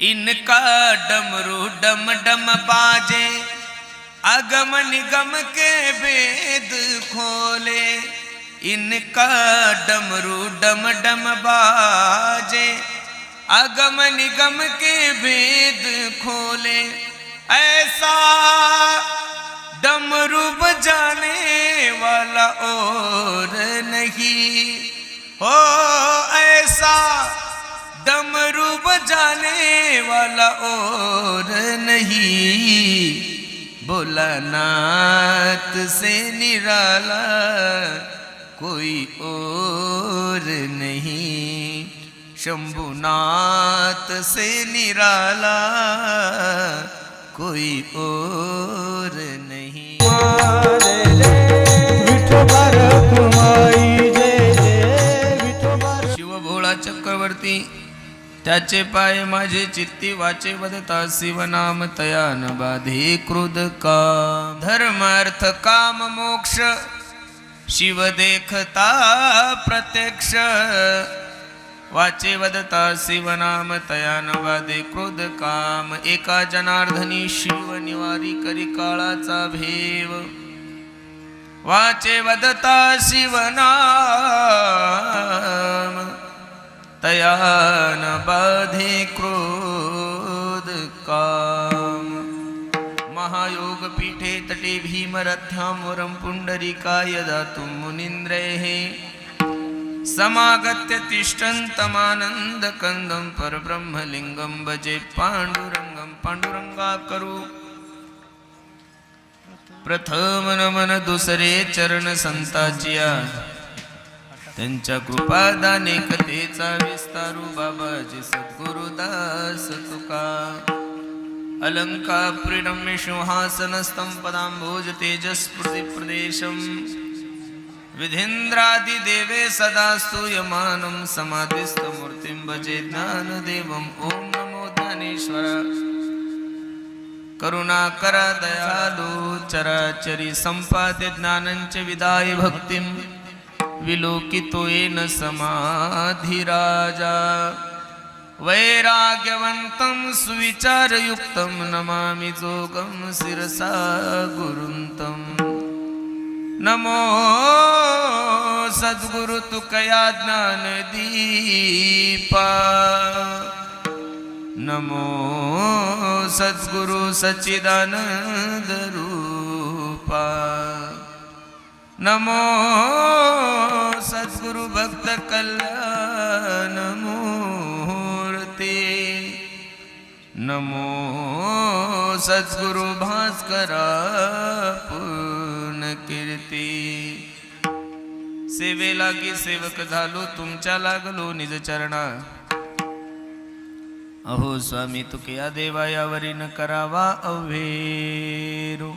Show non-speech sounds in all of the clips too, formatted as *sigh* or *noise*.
इनका डमरू डम डम बाजे अगम निगम के भेद खोले। इनका डमरू डम डम बाजे अगम निगम के भेद खोले। ऐसा डमरू बजाने वाला और नहीं। हो ऐसा डमरू बजाने वाला और नहीं। बोला नात से निराला कोई और नहीं। शंभुनाथ से निराला कोई और नहीं। शिव शिवभोळा चक्रवर्ती त्याचे पाय माझे चित्ती वाचे वदता शिवनाम तयान बाधे क्रुद काम. धर्मार्थ काम मोक्ष शिव देखता प्रत्यक्ष. वाचे वदता शिवनाम तयान वादे बाधे क्रोध काम. एका जनार्दनी शिव निवारी करी काळाचा भेव. वाचे वदता शिवनाम तया न बाधे क्रोध काम। महायोग पीठे तटे भीमरथ्यां वरं पुण्डरीकाय दातुं मुनीन्द्रैः। समागत्य तिष्ठन्तमानन्दकन्दं परब्रह्मलिङ्गं भजे पाण्डुरङ्गं पाण्डुरङ्गाकरु प्रथम नमन दुसरे चरण संताजिया। त्यांच्या कृपादाने कथेचा विस्तारू बाबाजी सद्गुरुदास तुका. अलंका प्रिडम्य सिंहासनस्थं पदाम्भोज तेजस्फुति विधीन्द्रादिदेवे सदा स्तूयमानं समाधिस्थमूर्तिं भजे ज्ञानदेवम्। ॐ नमो ज्ञानेश्वर। करुणाकरा दयालु चराचरी संपाद्य ज्ञानञ्च विदाय भक्तिम्। विलोकितो येन समाधिराजा। वैराग्यवन्तं सुविचारयुक्तं नमामि जोगं शिरसा गुरुन्तं। नमो सद्गुरु तुकया ज्ञानदीपा नमो सद्गुरु सच्चिदानंद रूपा। नमो सद्गुरु भक्त कल्याण मूर्ती। नमो सद्गुरु भास्करा पूर्ण कीर्ती। सेवेलागी सेवक झालो तुमच्या लागलो निज चरणा। अहो स्वामी तुके या देवायावरी न करावा अव्हेरू।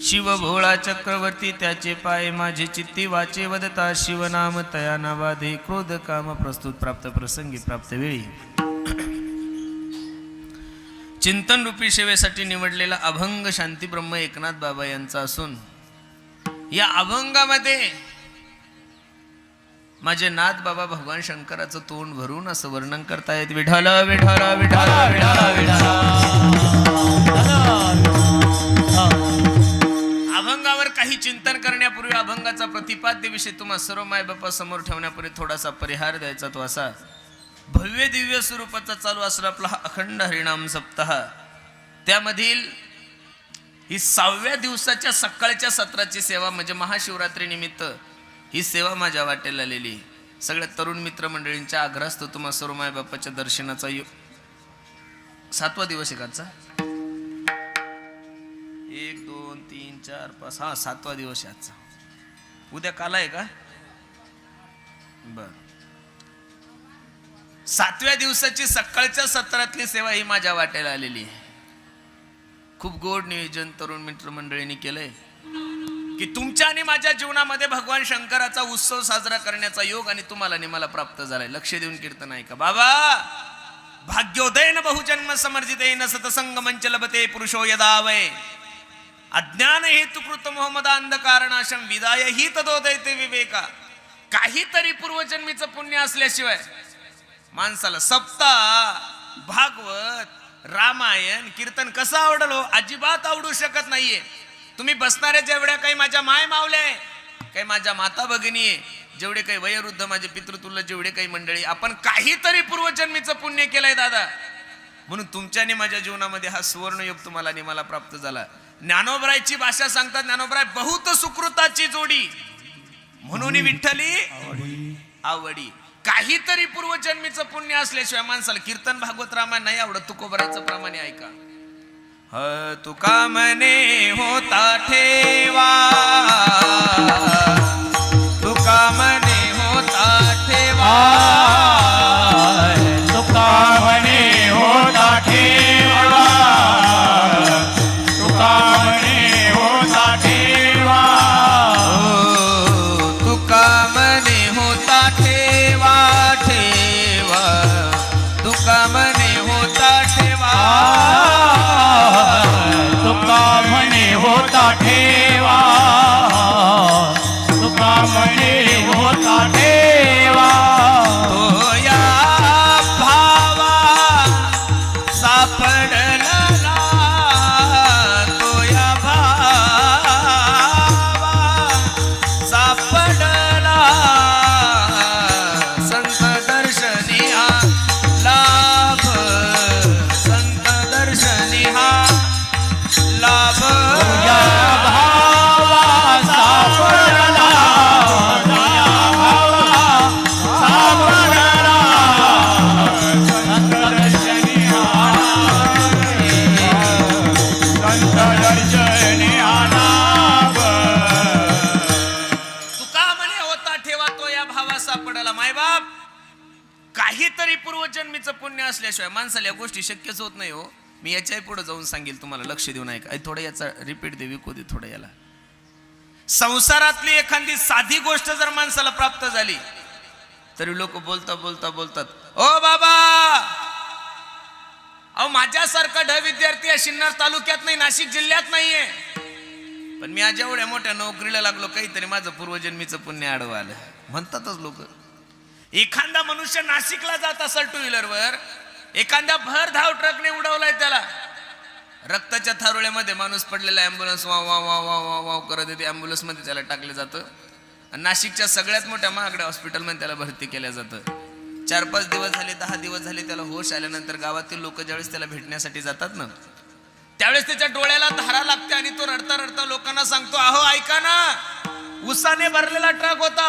शिव भोळा चक्रवर्ती त्याचे पाय माझे चित्ती वाचे वदता. शिवनाम तया नावाधे क्रोध काम प्रस्तुत. प्राप्त प्रसंगी प्राप्त वेळी. चिंतन रूपी सेवेसाठी निवडलेला अभंग शांती ब्रह्म एकनाथ बाबा यांचा असून या अभंगामध्ये माझे नाथ बाबा भगवान शंकराचं तोंड भरून असं वर्णन करतायत. विठाला विठाला विठाला विठाला विठाला काही चिंतन करण्यापूर्वी अभंगाचा प्रतिपाद्य विषय तुम्हा सर्व मायबापा समोर ठेवण्यापूर्वी थोडासा परिहार द्यायचा तो असा. भव्य दिव्य स्वरूपाचा चालू असला आपला हा अखंड हरिणाम सप्ताह. त्यामधील ही सहाव्या दिवसाच्या सकाळच्या सत्राची सेवा म्हणजे महाशिवरात्री निमित्त ही सेवा माझ्या वाटेला आलेली. सगळ्या तरुण मित्रमंडळींच्या आग्रहास्तव तुम्हा सर्व मायबापाच्या दर्शनाचा योग सातवा दिवस आहे काचा एक दोन चार पाच हा सातवा दिवस आहे आजचा. उद्या काला आहे का? बर. सातव्या दिवसाची सकाळच्या सत्रातली सेवा ही माझ्या वाट्याला आलेली आहे. खूप गोड नियोजन तरुण मित्रमंडळींनी केलंय. की तुमच्या आणि माझ्या जीवनामध्ये भगवान शंकराचा उत्सव साजरा करण्याचा योग आणि तुम्हाला आणि मला प्राप्त झालाय. लक्ष देऊन कीर्तन ऐका. बाबा! भाग्योदयन बहुजन्म समर्जित सतसंग मंच लभते पुरुषो यदा वय अज्ञान हेतुकृत मोहम्मद अंधकारणाशम विदाय ही तदोदयते विवेका. काहीतरी पूर्वजन्मीचं पुण्य असल्याशिवाय माणसाला सप्ताह भागवत रामायण कीर्तन कसं आवडल हो? अजिबात आवडू शकत नाहीये. तुम्ही बसणारे जेवढ्या काही माझ्या माय मावल्या आहे काही माझ्या माता भगिनी आहे जेवढे काही वयोवृद्ध माझे पितृतुल्य जेवढे काही मंडळी आपण काहीतरी पूर्वजन्मीचं पुण्य केलंय दादा. म्हणून तुमच्याने माझ्या जीवनामध्ये हा सुवर्णयोग तुम्हाला निमाला प्राप्त झाला. ज्ञानोबरायची भाषा सांगतात ज्ञानोबराय बहुत सुकृताची जोडी. म्हणून विठ्ठली आवडी. काहीतरी पूर्वजन्मीचं पुण्य असल्याशिवाय माणसाला कीर्तन भागवत रामायण नाही आवडत. तुकोबरायचं प्रमाणे ऐका. ह तुका मने होता ठेवा. तुका मने होता ठेवा. माणसाला या गोष्टी शक्यच होत नाही हो. मी याच्याही पुढे जाऊन सांगेल तुम्हाला. लक्ष देऊन ऐका थोडं याचा रिपीट दे विकू दे थोडं याला. संसारातली एखादी साधी गोष्ट जर माणसाला प्राप्त झाली तरी लोक बोलता बोलता बोलतात ओ बाबा! अहो माझ्यासारखा ढ विद्यार्थी या सिन्नर तालुक्यात नाही नाशिक जिल्ह्यात नाहीये. पण मी आज एवढ्या मोठ्या नोकरीला लागलो काहीतरी माझं पूर्वजन्मीचं पुण्य आडवं आलं. म्हणतातच लोक. एखादा मनुष्य नाशिकला जात असेल टू व्हीलरवर एखाद्या भर धाव ट्रकने उडवलाय त्याला. रक्ताच्या थारोळ्यामध्ये माणूस पडलेला ॲम्ब्युलन्स वा वा वा वा वा वा करत येते. ॲम्ब्युलन्समध्ये त्याला टाकलं जातं. आणि नाशिकच्या सगळ्यात मोठ्या महागड्या हॉस्पिटलमध्ये त्याला भरती केलं जातं. चार पाच दिवस झाले दहा दिवस झाले त्याला होश आल्यानंतर गावातील लोक ज्यावेळेस त्याला भेटण्यासाठी जातात ना त्यावेळेस त्याच्या डोळ्याला धारा लागते आणि तो रडता रडता लोकांना सांगतो अहो ऐका ना उसाने भरलेला ट्रक होता.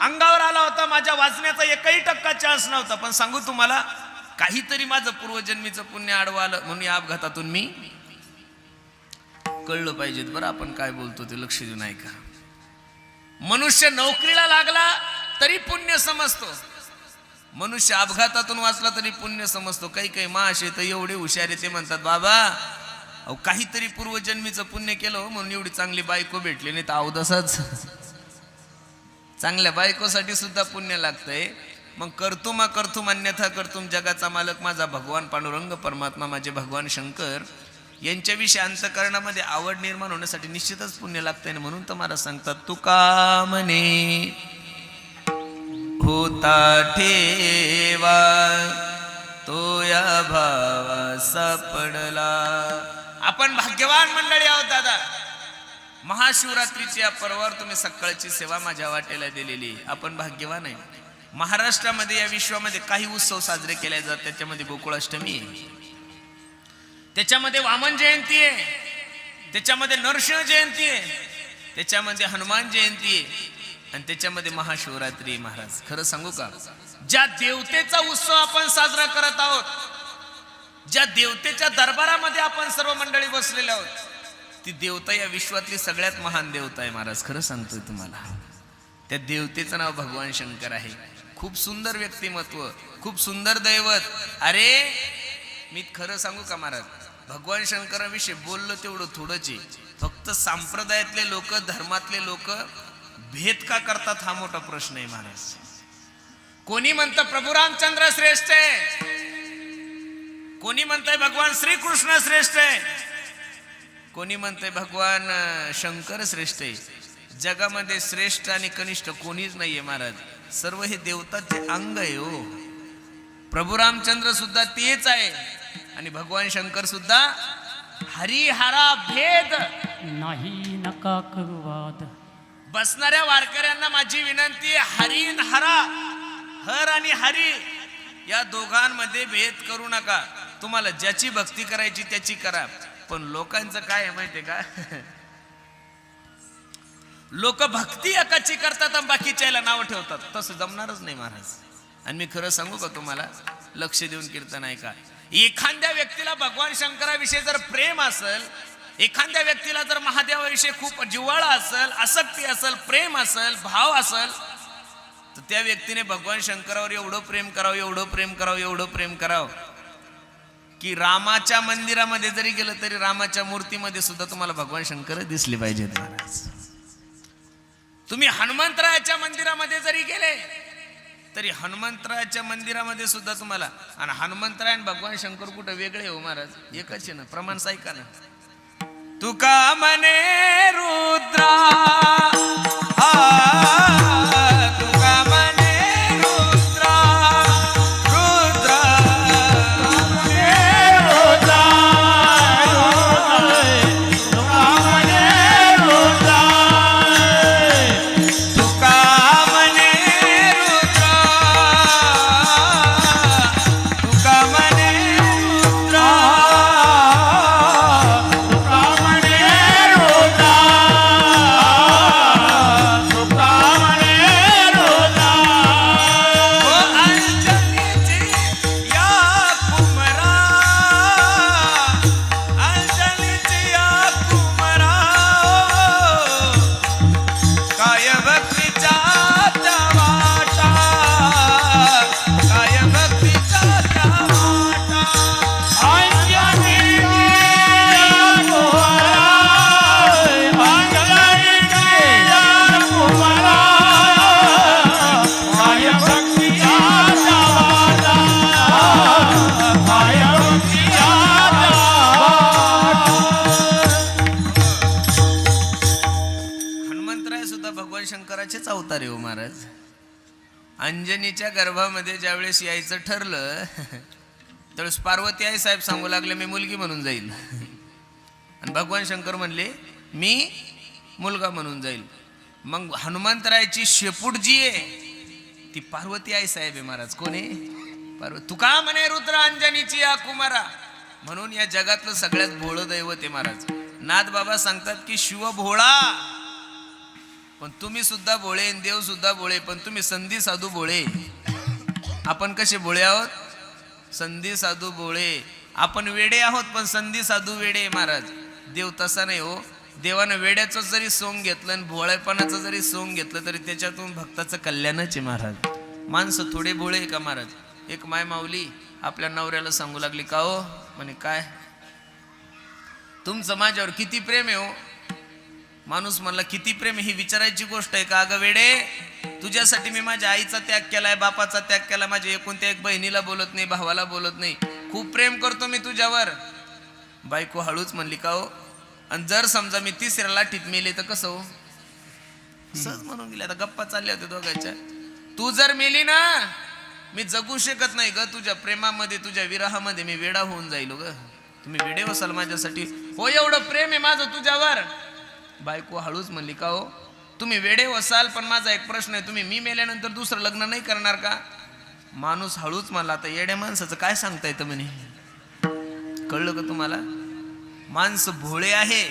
अंगावर आला होता माझ्या वाचण्याचा एकही टक्का चान्स नव्हता. पण सांगू तुम्हाला काहीतरी माझं पूर्वजन्मीचं पुण्य आडवं आलं म्हणून या अपघातातून मी कळलं पाहिजेत बरं आपण काय बोलतो ते लक्ष देऊन ऐका. मनुष्य नोकरीला लागला तरी पुण्य समजतो. मनुष्य अपघातातून वाचला तरी पुण्य समजतो. काही काही माशे तर एवढे हुशार ते म्हणतात बाबा अहो काहीतरी पूर्वजन्मीचं पुण्य केलं हो, म्हणून एवढी चांगली बायको भेटली नाही तर अवदसच चांगल्या बायकोसाठी सुद्धा पुण्य लागतंय. मग कर्तुमा कर्तुम अन्यथा कर्तुम जगाचा मालक माझा भगवान पांडुरंग परमात्मा माझे भगवान शंकर. यांच्याविषयी अंतकरणामध्ये आवड निर्माण होण्यासाठी निश्चितच पुण्य लागते ना म्हणून तर मला सांगतात तुका म्हणे होता ठेवा तो या भावा सापडला. आपण भाग्यवान मंडळी आहोत दादा. महाशिवरात्रीची या पर्वावर तुम्ही सकाळची सेवा माझ्या वाटेला दिलेली. आहे. आपण भाग्यवान आहे. महाराष्ट्रामध्ये या विश्वामध्ये काही उत्सव साजरे केले जातात. त्याच्यामध्ये गोकुळाष्टमी त्याच्यामध्ये वामन जयंती आहे. त्याच्यामध्ये नरसिंह जयंती आहे. त्याच्यामध्ये हनुमान जयंती आहे. आणि त्याच्यामध्ये महाशिवरात्री महाराज. खरं सांगू का? ज्या देवतेचा उत्सव आपण साजरा करत आहोत ज्या देवतेच्या दरबारामध्ये आपण सर्व मंडळी बसलेले आहोत ती देवता या विश्वातली सगळ्यात महान देवता आहे महाराज. खरं सांगतोय तुम्हाला. त्या देवतेचं नाव भगवान शंकर आहे. खूप सुंदर व्यक्तिमत्व खूप सुंदर दैवत. अरे मी खरं सांगू का महाराज? भगवान शंकराविषयी बोललो तेवढं थोडंच. आहे फक्त संप्रदायातले लोक धर्मातले लोक भेद का करतात हा मोठा प्रश्न आहे महाराज. कोणी म्हणतं प्रभू रामचंद्र श्रेष्ठ आहे? कोणी म्हणतंय भगवान श्रीकृष्ण श्रेष्ठ आहे? कोणी म्हणतंय भगवान शंकर श्रेष्ठ आहे? जगामध्ये श्रेष्ठ आणि कनिष्ठ कोणीच नाहीये महाराज. सर्व हे देवताचे अंग आहे हो. प्रभू रामचंद्र सुद्धा तेच आहे. आणि भगवान शंकर सुद्धा हरिहरा भेद. नाही नका करू वाद. बसणाऱ्या वारकऱ्यांना माझी विनंती हरीन हरा. हर आणि हरी या दोघांमध्ये भेद करू नका. तुम्हाला ज्याची भक्ती करायची त्याची करा. पण लोकांचं काय आहे माहितीये का? *laughs* लोक भक्ती एकाची करतात आणि बाकीच्याला नाव ठेवतात. तसं जमणारच नाही महाराज. आणि मी खरं सांगू का तुम्हाला? लक्ष देऊन कीर्तन आहे का एखाद्या व्यक्तीला भगवान शंकराविषयी जर प्रेम असेल एखाद्या व्यक्तीला जर महादेवाविषयी खूप जिव्हाळा असेल आसक्ती असेल प्रेम असेल भाव असेल तर त्या व्यक्तीने भगवान शंकरावर एवढं प्रेम करावं एवढं प्रेम करावं एवढं प्रेम करावं. की रामाच्या मंदिरामध्ये जरी गेलं तरी रामाच्या मूर्तीमध्ये सुद्धा तुम्हाला भगवान शंकर दिसले पाहिजेत महाराज. तुम्ही हनुमंतरायाच्या मंदिरामध्ये जरी गेले तरी हनुमंतरायाच्या मंदिरामध्ये सुद्धा तुम्हाला आणि हनुमंतराय आणि भगवान शंकर कुठं वेगळे हो महाराज? एकच आहे ना प्रमाण ऐका ना तुका मने रुद्रा अंजनीच्या गर्भामध्ये ज्यावेळेस यायचं ठरलं त्यावेळेस पार्वती आई साहेब सांगू लागले मी मुलगी म्हणून जाईल आणि भगवान शंकर म्हणले मी मुलगा म्हणून जाईल मग हनुमंतरायची शेपूट जी आहे ती पार्वती आई साहेब आहे महाराज. कोण आहे? पार्वती तुका म्हणे रुद्र अंजनीची या कुमारा? म्हणून या जगातलं सगळ्यात भोळं दैवत आहे महाराज. नाथ बाबा सांगतात की शिव भोळा. पण तुम्ही सुद्धा भोळे आणि देव सुद्धा भोळे पण तुम्ही संधी साधू भोळे. आपण कसे भोळे आहोत? संधी साधू भोळे. आपण वेडे आहोत पण संधी साधू वेडे महाराज. देव तसा नाही हो. देवानं वेड्याचं जरी सोंग घेतलं आणि भोळेपणाचं जरी सोंग घेतलं तरी त्याच्यातून भक्ताचं कल्याणच आहे महाराज. माणसं थोडे भोळे आहे का महाराज? एक माय माऊली आपल्या नवऱ्याला सांगू लागली का हो? म्हणे काय? तुमचं माझ्यावर किती प्रेम आहे हो. माणूस म्हणला किती प्रेम ही विचारायची गोष्ट आहे का? अगं वेडे तुझ्यासाठी मी माझ्या आईचा त्याग केलाय बापाचा त्याग केला माझ्या एकोणत्या एक बहिणीला बोलत नाही भावाला बोलत नाही. खूप प्रेम करतो मी तुझ्यावर. बायको हळूच म्हणली का हो? आणि जर समजा मी तिसऱ्या लाठीत मेले तर कसं हो? सहज म्हणून गेले आता गप्पा चालल्या होत्या दोघांच्या. तू जर मेली ना मी जगू शकत नाही ग तुझ्या प्रेमामध्ये तुझ्या विराहामध्ये मी वेडा होऊन जाईल ग. तुम्ही वेडे बसाल माझ्यासाठी. हो एवढं प्रेम आहे माझं तुझ्यावर. बायको हळूच म्हणली का हो? तुम्ही वेडे वसाल पण माझा एक प्रश्न आहे तुम्ही मी मेल्यानंतर दुसरं लग्न नाही करणार का? माणूस हळूच म्हणला आता येड्या माणसाचं काय सांगता येतं म्हणे? कळलं का तुम्हाला? माणसं भोळे आहे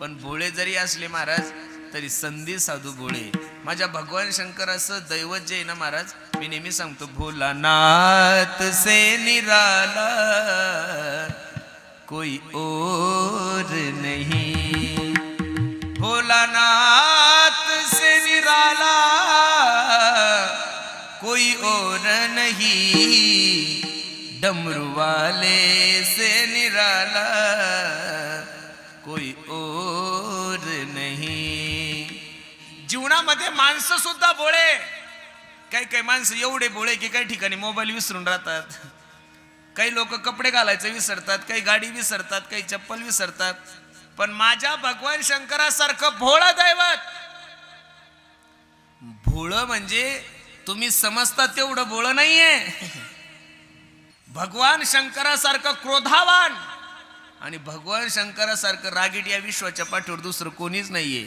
पण भोळे जरी असले महाराज तरी संधी साधू भोळे. माझ्या भगवान शंकर असं दैवत जे आहे ना महाराज मी नेहमी सांगतो भोलानाथ से निराला कोई और नहीं भोलानाथ से निराला कोई और नहीं। डमरू वाले से निराला कोई और नहीं। जीवनामध्ये माणसं सुद्धा बोळे काही काही माणसं एवढे बोळे की काही ठिकाणी मोबाईल विसरून राहतात. काही लोक कपडे घालायचे विसरतात काही गाडी विसरतात काही चप्पल विसरतात. पण माझ्या भगवान शंकरासारखं भोळं दैवत. भोळ म्हणजे तुम्ही समजता तेवढं भोळ नाहीये. भगवान शंकरासारखं क्रोधावान आणि भगवान शंकरासारखं रागीट या विश्वाच्या पाठीवर दुसरं कोणीच नाहीये.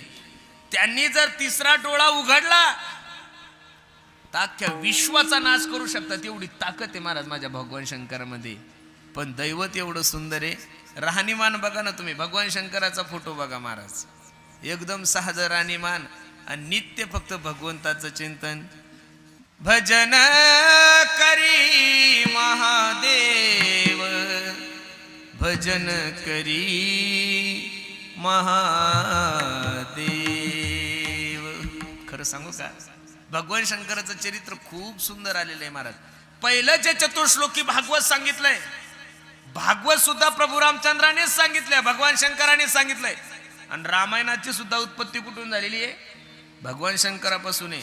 त्यांनी जर तिसरा डोळा उघडला तर अख्ख्या विश्वाचा नाश करू शकतात एवढी ताकद आहे महाराज माझ्या भगवान शंकरामध्ये. पण दैवत एवढं सुंदर आहे राहणीमान बघा ना तुम्ही. भगवान शंकराचा फोटो बघा महाराज. एकदम सहज राहणीमान आणि नित्य फक्त भगवंताचं चिंतन. भजन करी महादेव. भजन करी महादेव. खरं सांगू का? भगवान शंकराचं चरित्र खूप सुंदर आलेलं आहे महाराज. पहिलं जे चतुर्श्लोकी भागवत सांगितलंय भागवत सुद्धा प्रभू रामचंद्रानेच सांगितलंय भगवान शंकराने सांगितलंय. आणि रामायणाची सुद्धा उत्पत्ती कुठून झालेली आहे? भगवान शंकरापासून आहे.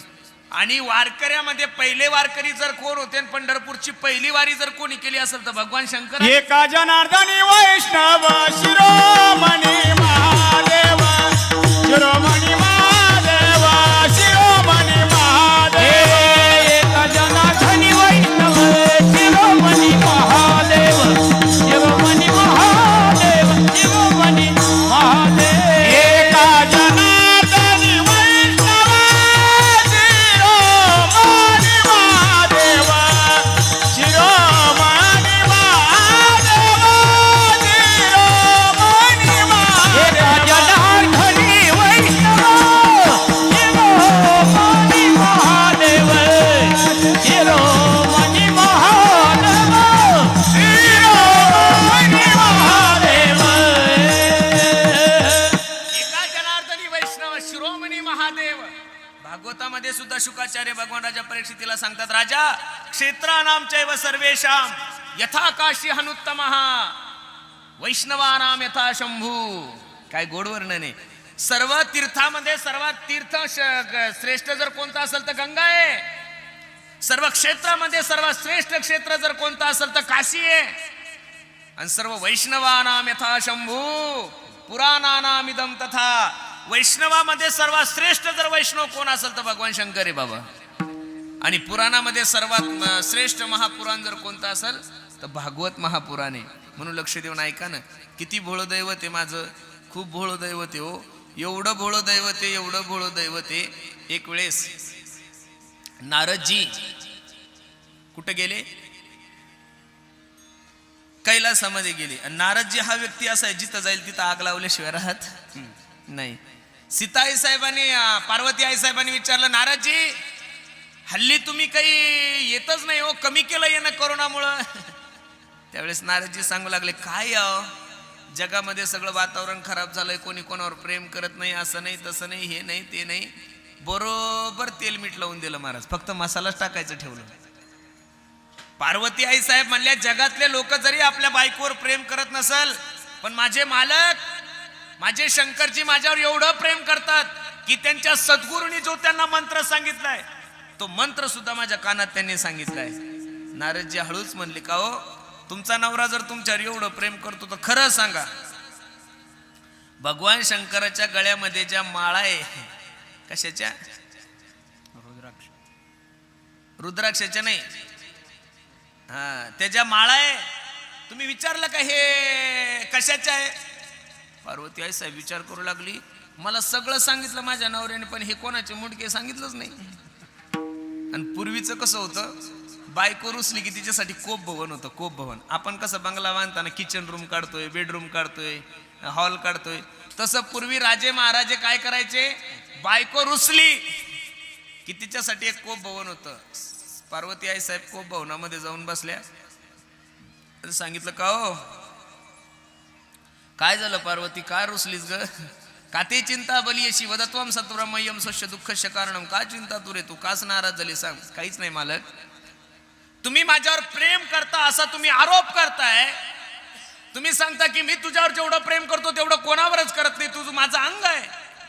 आणि वारकऱ्यामध्ये पहिले वारकरी जर कोण होते पंढरपूरची पहिली वारी जर कोणी केली असेल तर भगवान शंकर एका जनार्दनी वैष्णव शिरोमणी महादेव शिरोमणी वैष्णवानां चैव सर्वेषां यथा काशी हनुत्तम। वैष्णवानाम यथा शंभू काय गोडवर्णने सर्व तीर्थामध्ये सर्वात तीर्थ श- श्रेष्ठ जर कोणता असेल तर गंगा आहे। सर्व क्षेत्रामध्ये सर्वात श्रेष्ठ क्षेत्र जर कोणतं असेल तर काशी आहे। आणि सर्व वैष्णवानाम यथा शंभू पुराणानाम इदम तथा। वैष्णवामध्ये सर्वात श्रेष्ठ जर वैष्णव कोण असेल तर भगवान शंकर आहे बाबा। आणि पुराणामध्ये सर्वात श्रेष्ठ महापुराण जर कोणतं असेल तर भागवत महापुराण आहे. म्हणून लक्ष देऊन ऐका ना किती भोळं दैवत आहे माझं. खूप भोळं दैवत आहे हो. एवढं भोळं दैवत आहे एवढं भोळं दैवत आहे. एक वेळेस नारदजी कुठं गेले? कैलासामध्ये गेले. नारदजी हा व्यक्ती असा आहे जिथं जाईल तिथं आग लावल्याशिवाय राहत नाही. सीता आई साहेबांनी पार्वती आई साहेबांनी विचारलं नारदजी हल्ली तुम्ही काही येतच नाही हो कमी केलं येणं कोरोनामुळं. *laughs* त्यावेळेस नारदजी सांगू लागले काय अहो जगामध्ये सगळं वातावरण खराब झालंय कोणी कोणावर प्रेम करत नाही असं नाही तसं नाही हे नाही ते नाही. बरोबर तेल मीठ लावून दिलं महाराज फक्त मसालाच टाकायचं ठेवलं. पार्वती आई साहेब म्हणल्या जगातले लोक जरी आपल्या बायकोवर प्रेम करत नसल पण माझे मालक माझे शंकरजी माझ्यावर एवढं प्रेम करतात की त्यांच्या सद्गुरूंनी जो त्यांना मंत्र सांगितलाय तो मंत्र सुद्धा माझ्या कानात त्यांनी सांगितलाय नारदजी हळूच म्हणले का हो? तुमचा नवरा जर तुमच्यावर एवढं प्रेम करतो तर खरं सांगा. भगवान शंकराच्या गळ्यामध्ये ज्या माळा आहे कशाच्या? रुद्राक्ष रुद्राक्षाच्या नाही. हा त्याच्या माळा आहे तुम्ही विचारलं का हे कशाच्या आहे? पार्वती आई साहेब विचार करू लागली. मला सगळं सांगितलं माझ्या नवऱ्याने पण हे कोणाचे मुंडके सांगितलंच नाही. आणि पूर्वीचं कसं होतं? बायको रुसली की तिच्यासाठी कोप भवन होतं कोप भवन. आपण कसं बंगला बांधताना किचन रूम काढतोय बेडरूम काढतोय हॉल काढतोय. तसं पूर्वी राजे महाराजे काय करायचे? बायको रुसली की तिच्यासाठी एक कोप भवन होतं. पार्वती आई साहेब कोप भवनामध्ये जाऊन बसल्या. तर सांगितलं का हो? काय झालं पार्वती? काय रुसलीस ग? का ते चिंता बली अशी? वदत्वम सत्वरमय्यम स्वच्छ दुःख कारणम का चिंता तू रे तू? काच नाराज झाली? सांग. काहीच नाही मालक. तुम्ही माझ्यावर प्रेम करता असा तुम्ही आरोप करताय. तुम्ही सांगता की मी तुझ्यावर जेवढं प्रेम करतो तेवढं कोणावरच करत नाही. तुझं माझं अंग आहे.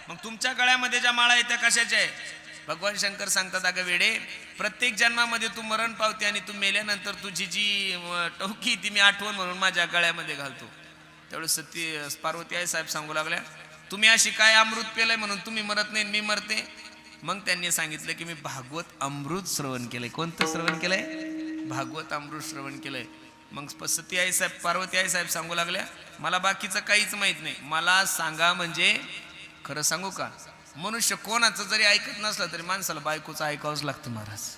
मग तुमच्या गळ्यामध्ये ज्या माळा आहे त्या कशाच्या आहे भगवान शंकर सांगतात अगं वेडे प्रत्येक जन्मामध्ये तू मरण पावते आणि तू मेल्यानंतर तुझी जी टोकी ती मी आठवण म्हणून माझ्या गळ्यामध्ये घालतो. त्यावेळेस सत्य पार्वती आई साहेब सांगू लागल्या तुम्ही अशी काय अमृत पेलंय म्हणून तुम्ही मरत नाही मी मरते? मग त्यांनी सांगितलं की मी भागवत अमृत श्रवण केलंय. कोणतं श्रवण केलंय? भागवत अमृत श्रवण केलंय. मग सती आई साहेब पार्वती आई साहेब सांगू लागल्या मला बाकीचं काहीच माहीत नाही. मला सांगा म्हणजे खरं सांगू का? मनुष्य कोणाचं जरी ऐकत नसलं तरी माणसाला बायकोचं ऐकावंच लागतं महाराज.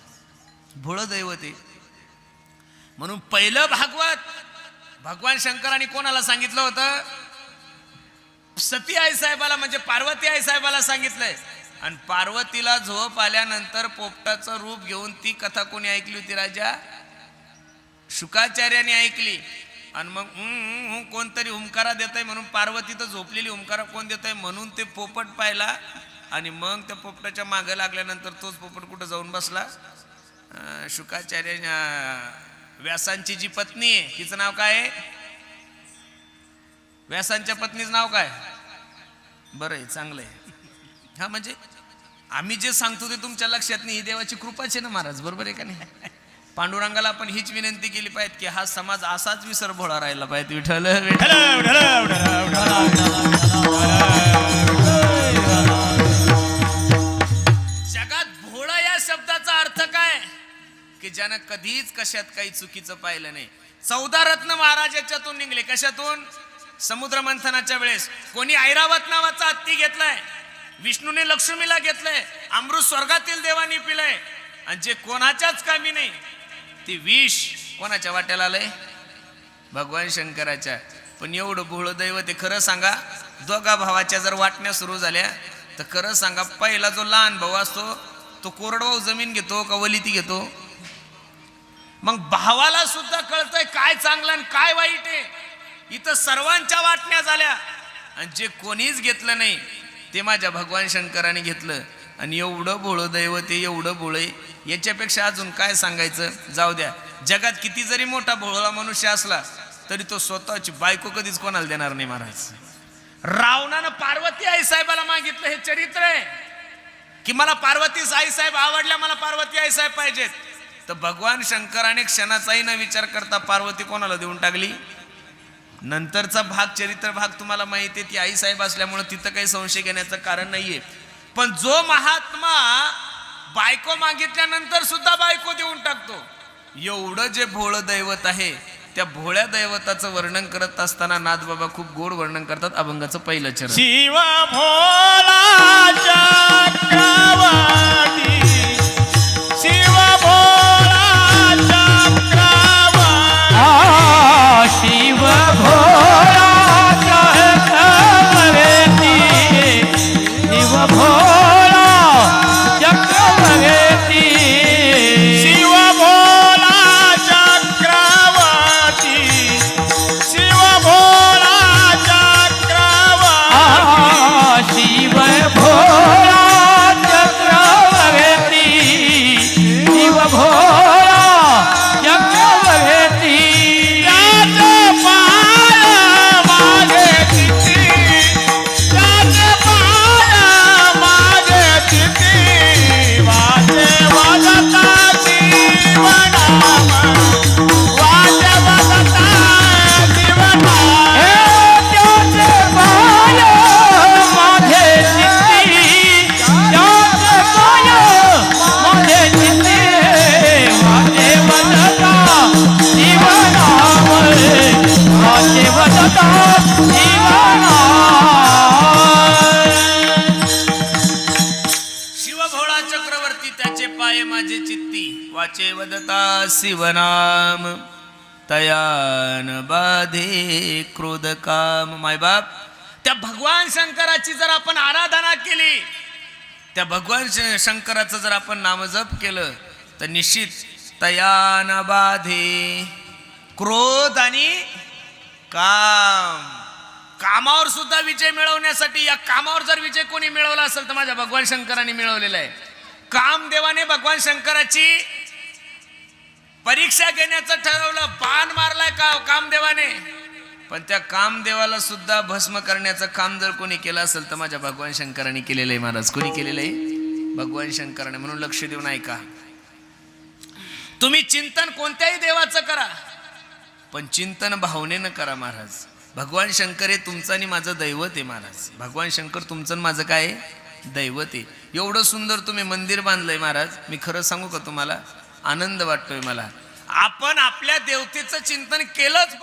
भोळं दैवत आहे. म्हणून पहिलं भागवत भगवान शंकरांनी कोणाला सांगितलं होतं? सती आई साहेबाला म्हणजे पार्वती आई साहेबाला सांगितलंय. आणि पार्वतीला झोप आल्यानंतर पोपटाचं रूप घेऊन ती कथा कोणी ऐकली होती राजा? शुकाचार्याने ऐकली. आणि मग कोणतरी हुंकारा देत आहे म्हणून पार्वती तर झोपलेली हुंकारा कोण देत आहे म्हणून ते पोपट पाहिला. आणि मग त्या पोपटाच्या मागे लागल्यानंतर तोच पोपट कुठं जाऊन बसला? शुकाचार्य व्यासांची जी पत्नी आहे तिचं नाव काय आहे? व्यासांच्या पत्नीचं नाव काय? बरं आहे चांगलं आहे हा म्हणजे आम्ही जे सांगतो ते तुमच्या लक्षात नाही ही देवाची कृपाच आहे ना महाराज बरोबर आहे का नाही? पांडुरंगाला आपण हीच विनंती केली पाहिजे की हा समाज असाच विसर भोळा राहिला पाहिजे विठ्ठल विठ्ठल. जगात भोळा या शब्दाचा अर्थ काय? की ज्यानं कधीच कशात काही चुकीचं पाहिलं नाही. चौदा रत्न महाराज याच्यातून निघले कशातून? समुद्र मंथनाच्या वेळेस कोणी ऐरावत नावाचा हत्ती घेतलाय? विष्णूने लक्ष्मीला घेतलंय. अमृत स्वर्गातील देवानी पिलंय. आणि जे कोणाच्याच कामी नाही ते विष कोणाच्या वाट्याला आलंय? भगवान शंकराच्या. पण एवढं भोळ दैव ते खरं सांगा दोघा भावाच्या जर वाटण्या सुरू झाल्या तर खरं सांगा पहिला जो लहान भाऊ असतो तो कोरडवाहू जमीन घेतो का वलिती घेतो? मग भावाला सुद्धा कळतंय काय चांगलं आणि काय वाईट आहे. इथं सर्वांच्या वाटण्या झाल्या. आणि जे कोणीच घेतलं नाही ते माझ्या भगवान शंकराने घेतलं. आणि एवढं भोळं दैव ते एवढं भोळे याच्यापेक्षा अजून काय सांगायचं? जाऊ द्या. जगात किती जरी मोठा भोळा मनुष्य असला तरी तो स्वतःची बायको कधीच कोणाला देणार नाही महाराज. रावणानं पार्वती आई साहेबाला मागितलं हे चरित्र आहे. की मला पार्वती आई साहेब आवडल्या मला पार्वती आई साहेब पाहिजेत. तर भगवान शंकराने क्षणाचाही न विचार करता पार्वती कोणाला देऊन टाकली? नंतरचा भाग चरित्र भाग तुम्हाला माहिती आहे ती आई साहेब असल्यामुळे तिथं काही संशय घेण्याचं कारण नाहीये. पण जो महात्मा बायको मागितल्यानंतर सुद्धा बायको देऊन टाकतो. एवढं जे भोळं दैवत आहे त्या भोळ्या दैवताचं वर्णन करत असताना नाथबाबा खूप गोड वर्णन करतात अभंगाचं पहिलं चरण. शिव भोला काम मायबाप त्या भगवान शंकराची जर आपण आराधना केली त्या भगवान शंकराचं जर आपण नामजप केलं तर निश्चित तयान बाधे क्रोध आणि काम. कामावर सुद्धा विजय मिळवण्यासाठी या कामावर जर विजय कोणी मिळवला असेल तर माझ्या भगवान शंकराने मिळवलेला आहे. कामदेवाने भगवान शंकराची परीक्षा घेण्याचं ठरवलं बाण मारलाय का कामदेवाने? पण त्या कामदेवाला सुद्धा भस्म करण्याचं काम जर कोणी केलं असेल तर माझ्या भगवान शंकराने केलेलं आहे महाराज. कोणी केलेलं आहे? भगवान शंकराने. म्हणून लक्ष देऊन ऐका. तुम्ही चिंतन कोणत्याही देवाचं करा पण चिंतन भावनेनं करा महाराज. भगवान शंकर हे तुमचं आणि माझं दैवत आहे महाराज. भगवान शंकर तुमचं माझं काय? आहे? दैवत आहे. एवढं सुंदर तुम्ही मंदिर बांधलंय महाराज. मी खरं सांगू का तुम्हाला? आनंद वाटतोय मला. आपण आपल्या देवतेचं चिंतन केलंच